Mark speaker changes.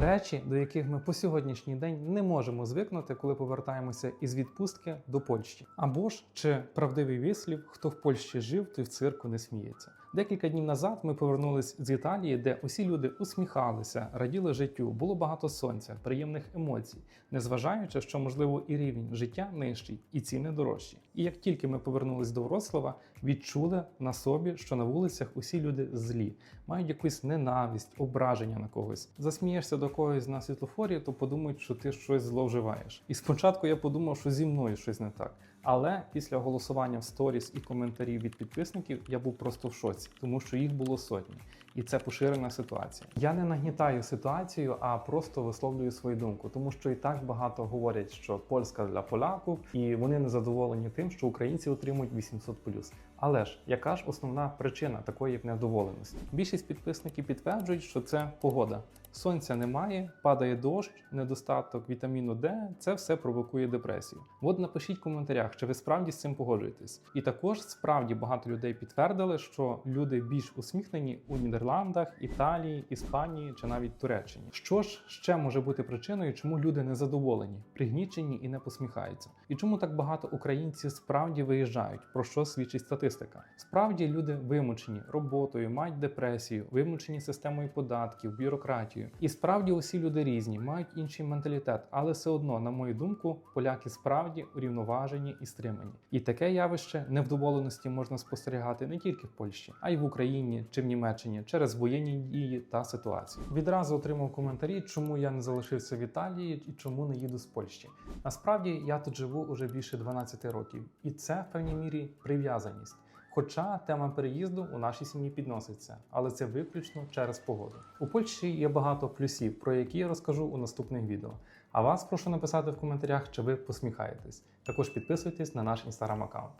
Speaker 1: Речі, до яких ми по сьогоднішній день не можемо звикнути, коли повертаємося із відпустки до Польщі. Або ж чи правдивий вислів, хто в Польщі жив, той в цирку не сміється. Декілька днів назад ми повернулись з Італії, де усі люди усміхалися, раділи життю, було багато сонця, приємних емоцій, незважаючи, що можливо і рівень життя нижчий, і ціни дорожчі. І як тільки ми повернулись до Вроцлава, відчули на собі, що на вулицях усі люди злі, мають якусь ненависть, ображення на когось. Засмієшся до когось на світлофорі, то подумають, що ти щось зловживаєш. І спочатку я подумав, що зі мною щось не так. Але після голосування в сторіс і коментарів від підписників я був просто в шоці, тому що їх було сотні, і це поширена ситуація. Я не нагнітаю ситуацію, а просто висловлюю свою думку, тому що і так багато говорять, що польська для поляків, і вони не задоволені тим, що українці отримують 800+. Але ж яка ж основна причина такої невдоволеності? Більшість підписників підтверджують, що це погода. Сонця немає, падає дощ, недостаток вітаміну Д. Це все провокує депресію. От напишіть в коментарях, чи ви справді з цим погоджуєтесь. І також справді багато людей підтвердили, що люди більш усміхнені у Нідерландах, Італії, Іспанії чи навіть Туреччині. Що ж ще може бути причиною, чому люди незадоволені, пригнічені і не посміхаються? І чому так багато українців справді виїжджають? Про що свідчить статистика? Справді люди вимучені роботою, мають депресію, вимучені системою податків, бюрократією. І справді усі люди різні, мають інший менталітет, але все одно, на мою думку, поляки справді урівноважені і стримані. І таке явище невдоволеності можна спостерігати не тільки в Польщі, а й в Україні чи в Німеччині через воєнні дії та ситуації. Відразу отримав коментарі, чому я не залишився в Італії і чому не їду з Польщі. Насправді я тут живу уже більше 12 років, і це в певній мірі прив'язаність. Хоча тема переїзду у нашій сім'ї підноситься, але це виключно через погоду. У Польщі є багато плюсів, про які я розкажу у наступних відео. А вас прошу написати в коментарях, чи ви посміхаєтесь. Також підписуйтесь на наш інстаграм аккаунт.